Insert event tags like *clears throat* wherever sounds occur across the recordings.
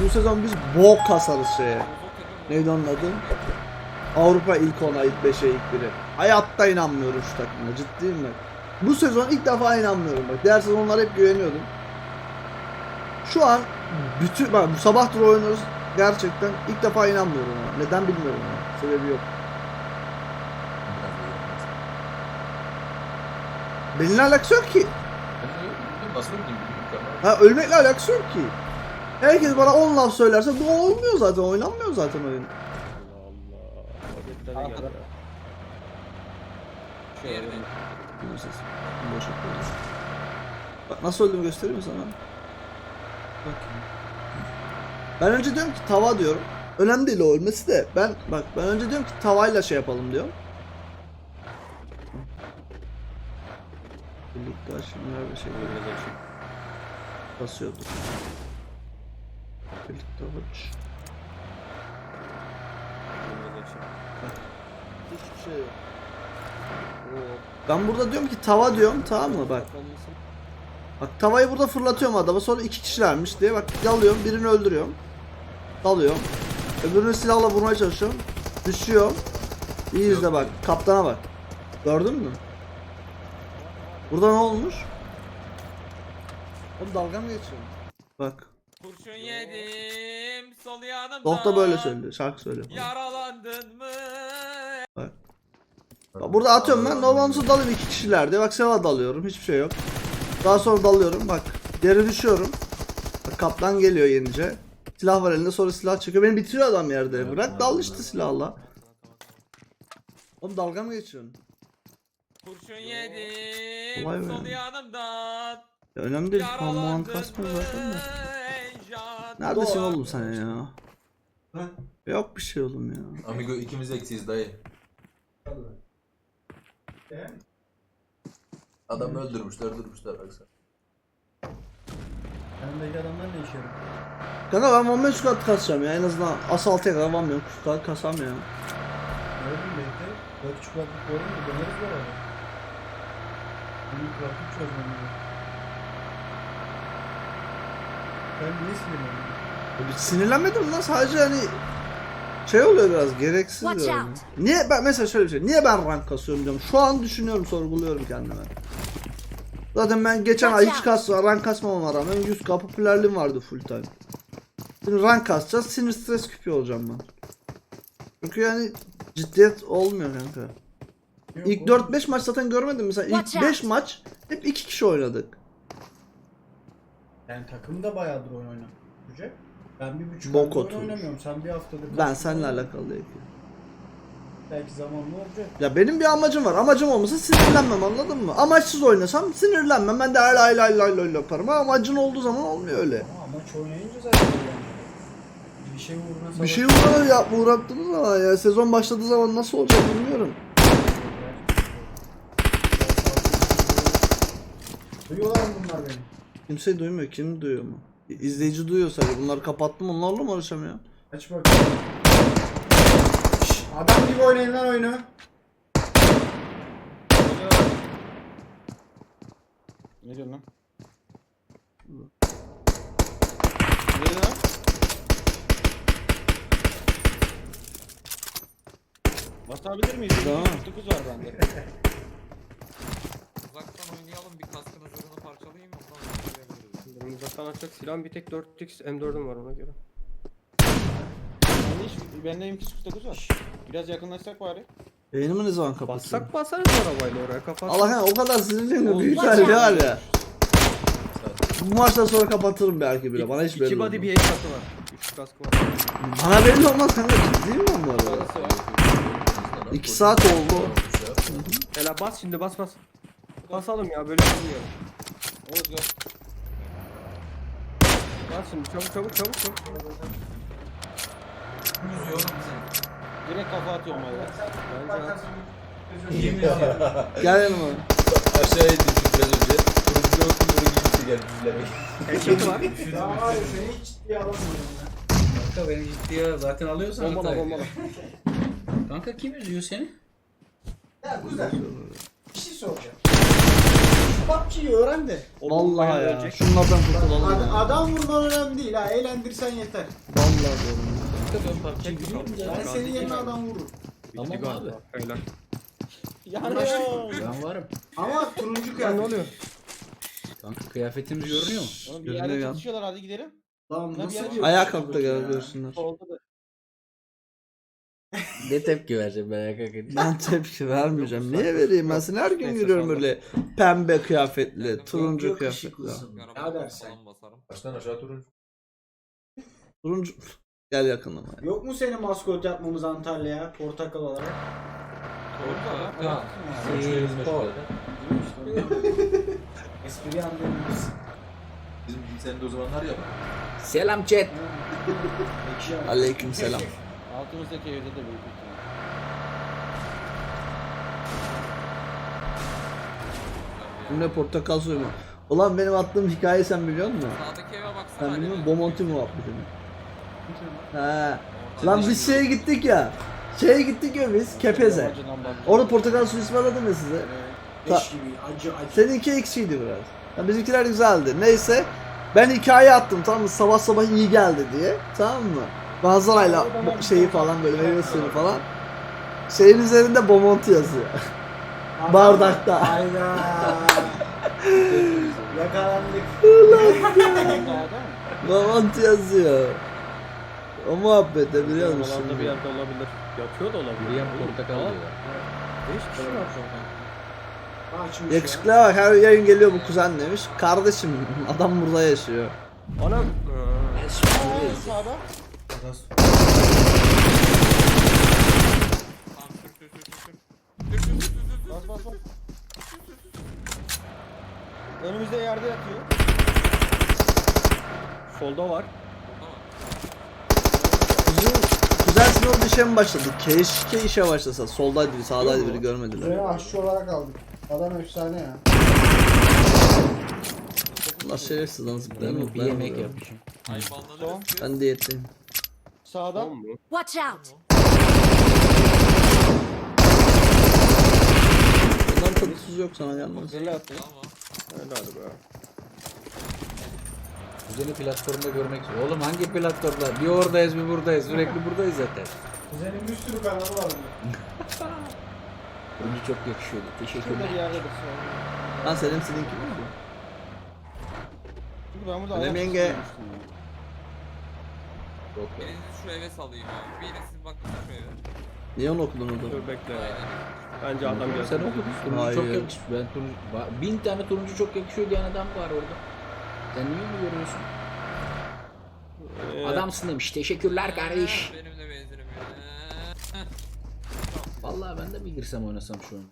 bu sezon biz bok kasarız şeye. Neydi onun adı? Avrupa ilk ona, ilk 5'e, ilk 1'e. Hayatta inanmıyorum şu takıma. Ciddiyim ben. Bu sezon ilk defa inanmıyorum bak. Diğer sezonlar hep güveniyordum. Şu an bütün bak bu sabahtır oynuyoruz. Gerçekten ilk defa inanmıyorum ona. Neden bilmiyorum ya. Sebebi yok. Benimle alakası yok ki. Ha ölmekle alakası yok ki. Herkes bana 10 laf söylerse bu olmuyor zaten. Oynanmıyor zaten oyun. Allah Allah. Hareketlere gel ya. Ses. Boş yapıyoruz. Bak nasıl öldüğümü göstereyim mi sana? Bak. Ben önce diyorum ki tava diyorum. Önemli değil o ölmesi de. Ben bak ben önce diyorum ki tavayla şey yapalım diyorum. Birlikte şimdi bir şey böyle basıyordu. Birlikte. Hiçbir şey yok. Oo. Ben burada diyorum ki tava diyorum tamam mı bak. Bak tavayı burada fırlatıyorum adama sonra iki kişilermiş diye bak dalıyorum birini öldürüyorum. Dalıyorum. Öbürünü silahla vurmaya çalışıyorum. Düşüyorum. İyi izle bak kaptana bak. Gördün mü? Burada ne olmuş? Oğlum dalga mı geçiyorsun? Bak. Kurşun yedim sol yanımdan. Doh da böyle söylüyor. Şarkı söylüyor. Yaralandın mı? Bak burada atıyorum ben normalde dalayım iki kişiler diye. Bak silahla dalıyorum. Hiçbir şey yok. Daha sonra dalıyorum. Bak geri düşüyorum. Bak kaplan geliyor yenince. Silah var elinde sonra silah çekiyor. Beni bitiriyor adam yerde. Bırak dal işte silahla. Oğlum dalga mı geçiyorsun? Kurşun yedim Vay be. sol yanımdan. Ya önemli değil. Puan muan kasmıyor mı? zaten de. Neredesin oğlum sen ya? Yok bir şey oğlum ya. Amigo ikimiz eksiyiz dayı. Adamı öldürmüşler öldürmüşler baksana. Yanımdaki adamlar ne işe yarıyor? Kanka ben 15 squat kasacağım ya. En azından asaltıya kadar varmıyorum. Squat kasam ya. Gördün mü bekle. Küçük kulaklık koydum da döneriz bu arada. Benim kulaklık çözmem Ben niye sinirlendim? Sinirlenmedim lan sadece hani şey oluyor biraz gereksiz Watch diyorum. out. Niye ben mesela şöyle bir şey. Niye ben rank kasıyorum diyorum. Şu an düşünüyorum, sorguluyorum kendime. Zaten ben geçen ay Watch hiç kas rank kasmamama rağmen 100k popülerliğim vardı full time. Şimdi rank kasacağız, sinir stres küpü olacağım ben. Çünkü yani ciddiyet olmuyor kanka. Yok İlk oğlum. 4-5 maç zaten görmedim mesela. İlk Watch 5 maç hep 2 kişi oynadık. Yani takım da bayağıdır oyun oynayacak. Ben bir buçuk Bok oyun oturmuş. oynamıyorum. Sen bir haftadır. Ben kaç seninle alakalı değil. Belki zamanlı olacak. Ya benim bir amacım var. Amacım olmasa sinirlenmem anladın mı? Amaçsız oynasam sinirlenmem. Ben de lay lay lay lay lay yaparım. Ama amacın olduğu zaman olmuyor öyle. Ama maç oynayınca zaten. Bir şey uğruna Bir şey uğrağı yapma uğrattığınız zaman ya sezon başladığı zaman nasıl olacak bilmiyorum. Duyuyorlar mı bunlar beni? Kimse duymuyor. Kim duyuyor mu? İzleyici duyuyor sadece. Bunları kapattım. Onlarla mı uğraşamıyor? Aç bakalım. Şşş, adam gibi oynayın lan oyunu. Ne diyorsun lan? Ne diyorsun lan? Basabilir miyiz? Tamam. 149 var bende. Uzaktan oynayalım bir kaskın hazırını parçalayayım ondan sonra uzaktan atacak silahım bir tek 4x M4'üm var ona göre. Bende hiç, bende M249 var. Biraz yakınlaşsak bari. Yayınımı ne zaman kapatsın? Bassak basarız arabayla oraya kapat. Allah kahretsin o kadar sinirliyim ki Oğlum, büyük halde out. var ya. Bu maçtan sonra kapatırım belki bile. Bana hiç belli İki olmaz. body bir headshot'ı var. 3 kaskı var. Bana belli olmaz kanka ciddiyim ben bu arada. Sağda var. İki saat oldu. Ela bas şimdi bas bas. Basalım ya böyle bilmiyorum. Oğuz gel. Bas şimdi çabuk çabuk çabuk çabuk. Yüzüyor oğlum seni. Direkt kafa atıyorum valla. Bence at. *laughs* Gel yanıma. Aşağıya indim biraz önce. Turuncu gördüm bunu giymişti geldi izlemek. Headshot'ı var. *laughs* Ya var ya seni hiç ciddiye alamıyorum ya. Kanka beni ciddiye zaten alıyorsan Bombala hata bombala. Kanka kim üzüyor seni? Ya güzel. Bir şey soracağım. PUBG'yi öğren de. Vallahi ya. ölecek. Şunlardan kurtulalım Ad- ya. adam vurman önemli değil ha. Eğlendirsen yeter. Vallahi diyorum ya. Ben senin yerine adam vururum. Tamam abi. galiba. Helal. Yanıyor. Ben varım. Ama turuncu Ya kıyafet. ne oluyor? Kanka kıyafetimiz görünüyor mu? Oğlum bir Görünüyor yerde ya. çatışıyorlar hadi gidelim. Lan bir nasıl diyor? Ayağa kalktı gel görsünler. Solda da. Ne tepki vereceğim ben kanka? Ben tepki vermeyeceğim. Niye vereyim? Ben seni her gün Neyse, görüyorum salla. böyle pembe kıyafetli, turuncu kıyafetli. yakışıklısın. Ne falan basarım. Baştan aşağı turuncu. Turuncu gel yakınıma. ya. Yok mu senin maskot yapmamız Antalya'ya portakal olarak? Spor. *laughs* Espri anlayabiliriz. Bizim de o zamanlar ya. Selam chat. Ekşi abi. Aleyküm selam. *laughs* Altımızdaki evde de büyük ihtimal. Bu ne portakal suyu mu? Ulan benim attığım hikayeyi sen biliyor musun? Sağdaki eve baksana. Sen biliyor musun? Bomonti muhabbetini. He. Lan bir biz şey şeye gittik ya. Şeye gittik ya biz Kepez'e. Orada portakal suyu ısmarladım ya size. Leş gibi acı acı. Seninki eksiydi biraz. Ya bizimkiler güzeldi. Neyse. Ben hikaye attım tamam mı? Sabah sabah iyi geldi diye. Tamam mı? Manzarayla şeyi falan böyle meyve suyu falan. Şeyin üzerinde Bomonti yazıyor. Bardakta. Hayda. *laughs* Yakalandık. *laughs* Bomonti yazıyor. O muhabbete biliyor musun? Oralarda bir yerde olabilir. Yatıyor da olabilir. Buraya portakal diyorlar. Beş kişi var. Yakışıklıya bak her yayın geliyor bu kuzen demiş. Kardeşim adam burada yaşıyor. Anam. Sağda. Tamam sür sür sür sür. Sür sür sür sür sür. Bas bas bas. Önümüzde yerde yatıyor. Solda var. Bizim kuzen sınıf işe mi başladı? Keşke işe başlasa. Soldaydı biri sağdaydı biri görmediler. Buraya aşçı olarak aldık. Adam efsane ya. Allah şerefsiz lan zıplayan Ben bir zıplayan yemek yapmışım. Ay banlanırız. Ben diyetteyim. Sağda. Watch out! Tadı tuzu yok sana gelmez. Zırla attı. Tamam. Helal be. Kuzeni platformda görmek istiyorum. Oğlum hangi platformda? Bir oradayız bir buradayız. Sürekli buradayız zaten. Kuzenin bir sürü kanalı var bunun. *laughs* Önce çok yakışıyordu. Şurada bir Teşekkürler. yerdedir. Lan senin seninki mi? Çünkü ben burada Önem ayak yenge. ya. Yok ya. Birinizi şu eve salayım ya. Biriniz siz bakın şu eve. Niye onu okudun orada? Dur bekle. Bence adam gelsin. Sen okudun. Turuncu Hayır. çok yakışıyor. Ben turuncu, Ba- bin tane turuncu çok yakışıyor diyen adam var orada. Sen niye mi görüyorsun? Ee, Adamsın demiş. Teşekkürler kardeş. Benim de benzinim ya. *laughs* Vallahi ben de mi girsem oynasam şu an?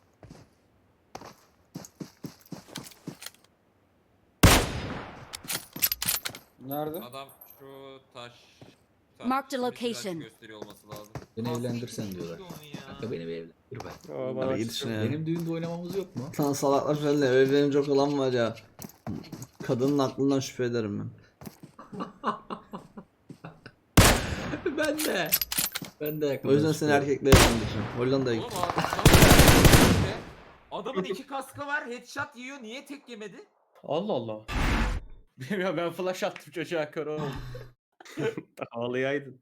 Nerede? Adam şu taş. Taş Mark the üstündeki taşı location. gösteriyor olması lazım. Beni evlendirsen diyorlar. ya. Kanka beni bir evlendir bak. Aa, bana. Benim düğünde oynamamız yok mu? Lan salaklar şöyle evlenecek olan var ya. Kadının aklından şüphe ederim ben. *laughs* ben de. Ben de O yüzden seni erkekle evlendireceğim. Hollanda'ya Oğlum git. adam- Adamın iki kaskı var, headshot yiyor, niye tek yemedi? Allah Allah. *laughs* ya ben flash attım çocuğa kör oğlum. *laughs* Ağlayaydın.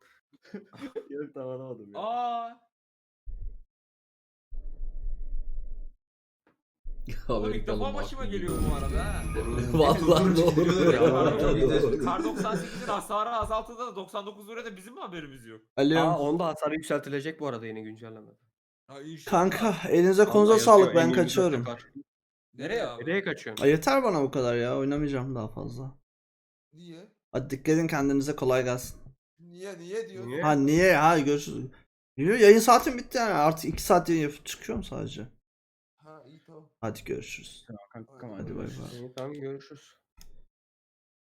*laughs* Yok da alamadım ya. Aa, oğlum ilk defa başıma geliyor bu arada ha. *laughs* Vallahi ne olur ya. Kar 98'in hasarı azaltıldı da 99 lirada bizim mi haberimiz yok? Alo. Aa onda hasarı yükseltilecek bu arada yeni güncellemede. Ha, inşallah. Kanka elinize konuza Vallahi sağlık yazıyor, ben kaçıyorum. Nereye abi? Nereye kaçıyorsun? Ay yeter bana bu kadar ya oynamayacağım daha fazla. Niye? Hadi dikkat edin kendinize kolay gelsin. Niye niye? Niye? Ha niye ha görüşürüz. Biliyor yayın saatim bitti yani artık 2 saat yayın yapıp çıkıyorum sadece. Ha iyi tamam. Hadi görüşürüz. Kankam Hadi bay bay. İyi tamam görüşürüz.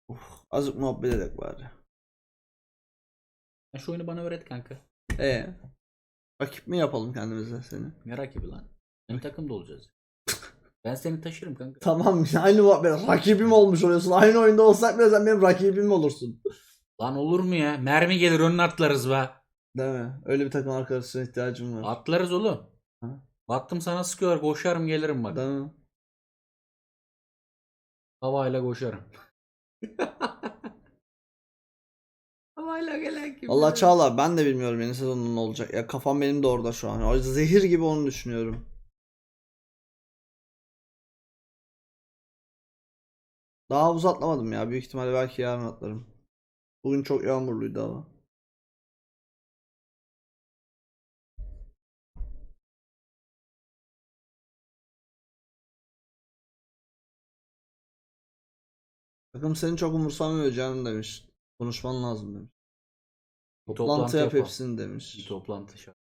Uf, azıcık muhabbet edek bari. Şu oyunu bana öğret kanka. Ee, rakip mi yapalım kendimize seni? Ne rakibi lan? Hem takımda olacağız. Ben seni taşırım kanka. Tamam *laughs* aynı muhabbet. Rakibim olmuş oluyorsun. Aynı oyunda olsak bile sen benim rakibim olursun. Lan olur mu ya? Mermi gelir önüne atlarız be. Değil mi? Öyle bir takım arkadaşına ihtiyacım var. Atlarız oğlum. Ha? Baktım sana sıkıyorlar koşarım gelirim bak. Değil mi? Havayla koşarım. *laughs* Havayla gelen kim? Allah? Çağlar ben de bilmiyorum yeni sezonun ne olacak. Ya kafam benim de orada şu an. O zehir gibi onu düşünüyorum. Daha uzatlamadım ya. Büyük ihtimalle belki yarın atlarım. Bugün çok yağmurluydu hava. Takım seni çok umursamıyor canım demiş. Konuşman lazım demiş. Bir Toplantı yap yapalım. hepsini demiş. Bir toplantı şart.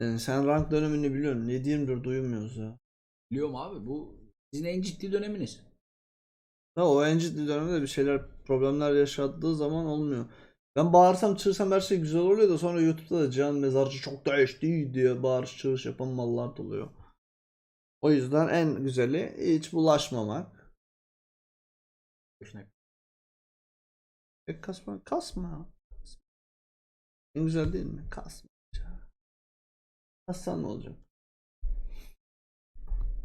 Yani sen rank dönemini biliyorsun. 7-24 duymuyoruz ya. Biliyorum abi bu sizin en ciddi döneminiz. Ha o en ciddi dönemde bir şeyler problemler yaşadığı zaman olmuyor. Ben bağırsam çığırsam her şey güzel oluyor da sonra YouTube'da da Cihan Mezarcı çok değişti diye bağırış çığırış yapan mallar doluyor. O yüzden en güzeli hiç bulaşmamak. Boşuna- E kasma, kasma. En güzel değil mi? Kasma. Kassan ne olacak?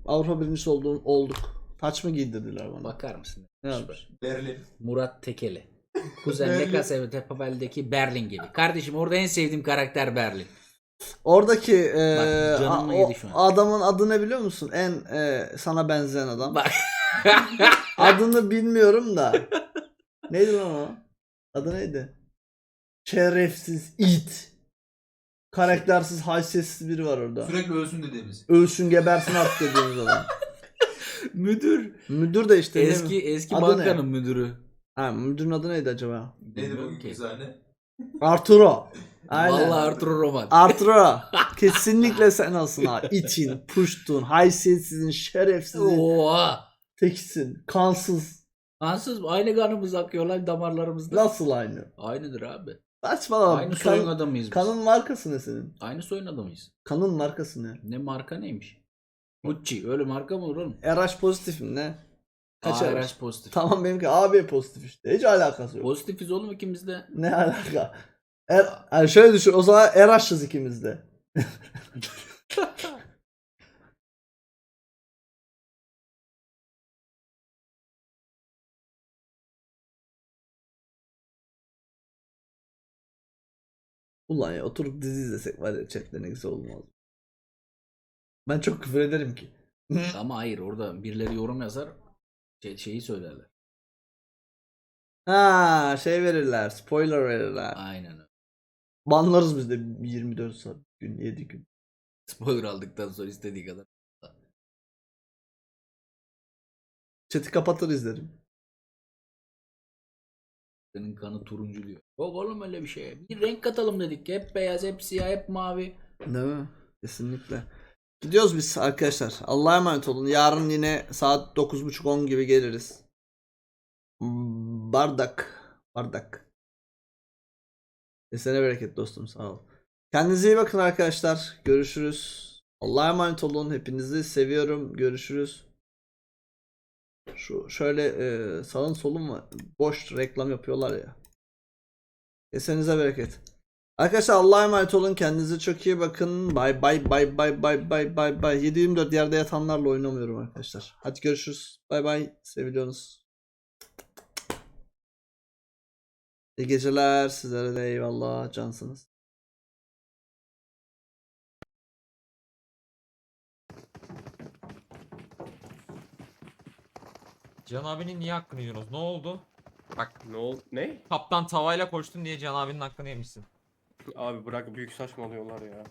Avrupa birincisi olduğum, olduk. Taç mı giydirdiler bana? Bakar mısın? ne yapmış? Berlin. Murat Tekeli. Kuzen Ne Casa Papel'deki Berlin gibi. Kardeşim orada en sevdiğim karakter Berlin. Oradaki e, Bak, canımı a- o şu an. adamın adı ne biliyor musun? En e, sana benzeyen adam. Bak. *laughs* Adını bilmiyorum da. Neydi lan o? Adı neydi? Şerefsiz it. Karaktersiz, haysiyetsiz biri var orada. Sürekli ölsün dediğimiz. Ölsün gebersin artık dediğimiz adam. *laughs* Müdür. Müdür de işte. ne- Eski eski Adı bankanın ne? müdürü. Ha, müdürün adı neydi acaba? Neydi ki. sahne? Arturo. *laughs* Aynen. Vallahi Arturo Roman. Arturo. *laughs* Kesinlikle sen olsun ha. İtin, puştun, haysiyetsizin, şerefsizin, Oha. teksin, kansız. Ansız aynı kanımız akıyor lan damarlarımızda. Nasıl aynı? Aynıdır abi. Saçmalama. Aynı Kan- soyun adamıyız biz. kanın markası ne senin? Aynı soyun adamıyız. Kanın markası ne? Ne marka neymiş? Gucci. Öyle marka mı olur oğlum? RH pozitif mi ne? Kaç RH? ARH pozitif. Tamam benimki AB pozitif işte. Hiç alakası yok. Pozitifiz oğlum ikimiz de. ne alaka? Er, yani şöyle düşün o zaman RH'ız ikimiz de. *laughs* *laughs* Ulan ya oturup dizi izlesek var ya chatte ne güzel olmaz. Ben çok küfür ederim ki. *laughs* Ama hayır orada birileri yorum yazar. Şey, şeyi söylerler. Ha şey verirler, spoiler verirler. Aynen öyle. Banlarız biz de 24 saat gün 7 gün. Spoiler aldıktan sonra istediği kadar. Chat'i kapatır izlerim. Senin kanı turuncu diyor. Yok oğlum öyle bir şey. Bir renk katalım dedik. Hep beyaz, hep siyah, hep mavi. Değil mi? Kesinlikle. Gidiyoruz biz arkadaşlar. Allah'a emanet olun. Yarın yine saat 9.30-10 gibi geliriz. Bardak. Bardak. Kesene bereket dostum sağ ol. Kendinize iyi bakın arkadaşlar. Görüşürüz. Allah'a emanet olun. Hepinizi seviyorum. Görüşürüz. Şu şöyle e, sağın solun var. Boş reklam yapıyorlar ya. Kesenize bereket. Arkadaşlar Allah'a emanet olun. Kendinize çok iyi bakın. Bay bay bay bay bay bay bay bay. 7-24 yerde yatanlarla oynamıyorum arkadaşlar. Hadi görüşürüz. Bay bay. Seviliyorsunuz. İyi geceler. Sizlere de eyvallah. Cansınız. Can abinin niye hakkını yiyorsunuz? Ne oldu? Bak Ne oldu? Ne? kaptan tavayla koştun diye Can abinin hakkını yemişsin. Abi bırak büyük saçmalıyorlar ya.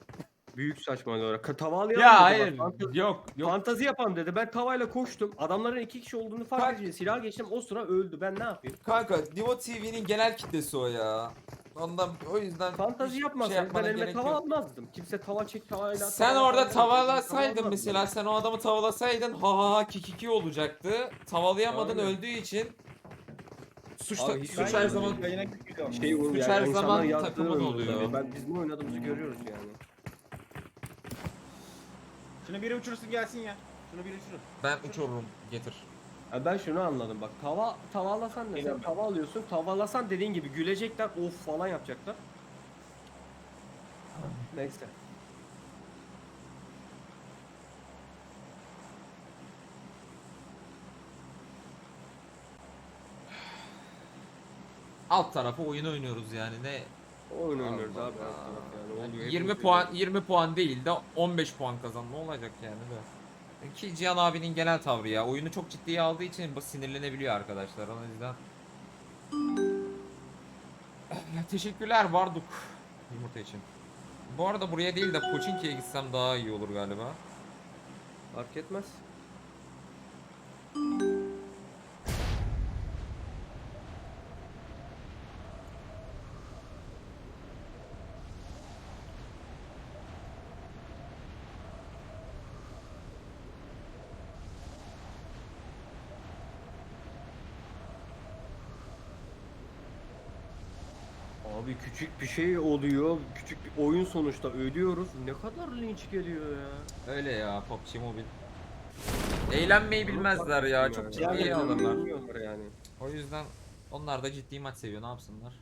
Büyük saçmalıyorlar. Ka- Tavalayalım Ya dedi hayır. fantezi, Yok. Yok. fantezi yapan dedi. Ben tavayla koştum. Adamların iki kişi olduğunu fark Bak- edince silah geçtim. O sıra öldü. Ben ne yapayım? Kanka Divo TV'nin genel kitlesi o ya. Ondan o yüzden Fantezi hiç yapmasaydım şey ben yapmana elime gerek tava yok. almazdım. Kimse tava çek tavayla. Sen tava- orada tava- tavalasaydın tava mesela almazdım. sen o adamı tavalasaydın ha ha ha kikiki olacaktı. Tavalayamadın Aynen. öldüğü için suç, Abi suç her zaman Yayına giriyorum. Şey oluyor Suç yani, her insanlar zaman yazdığı takımın oluyor. tabii. Ben bizim oynadığımızı görüyoruz yani. Şunu biri uçursun gelsin ya. Şunu biri uçurun. ben uçururum getir. Ya ben şunu anladım bak tava tavalasan ne sen tava alıyorsun tavalasan dediğin gibi gülecekler of falan yapacaklar. Neyse. Alt tarafı oyun oynuyoruz yani ne Oyun oynuyoruz abi. alt taraf yani. Yani Oluyor, 20 hepimiz puan oynuyoruz. 20 puan değil de 15 puan kazan ne olacak yani de. Ki Cihan abinin genel tavrı ya oyunu çok ciddiye aldığı için bu sinirlenebiliyor arkadaşlar o yüzden. *clears throat* Teşekkürler Varduk yumurta için. Bu arada buraya değil de Pochinki'ye gitsem daha iyi olur galiba. Fark etmez. Abi küçük bir şey oluyor. Küçük bir oyun sonuçta ödüyoruz. Ne kadar linç geliyor ya. Öyle ya PUBG Mobile. Eğlenmeyi bilmezler ya çok ciddiye alırlar. Yani. O yüzden onlar da ciddi maç seviyor ne yapsınlar.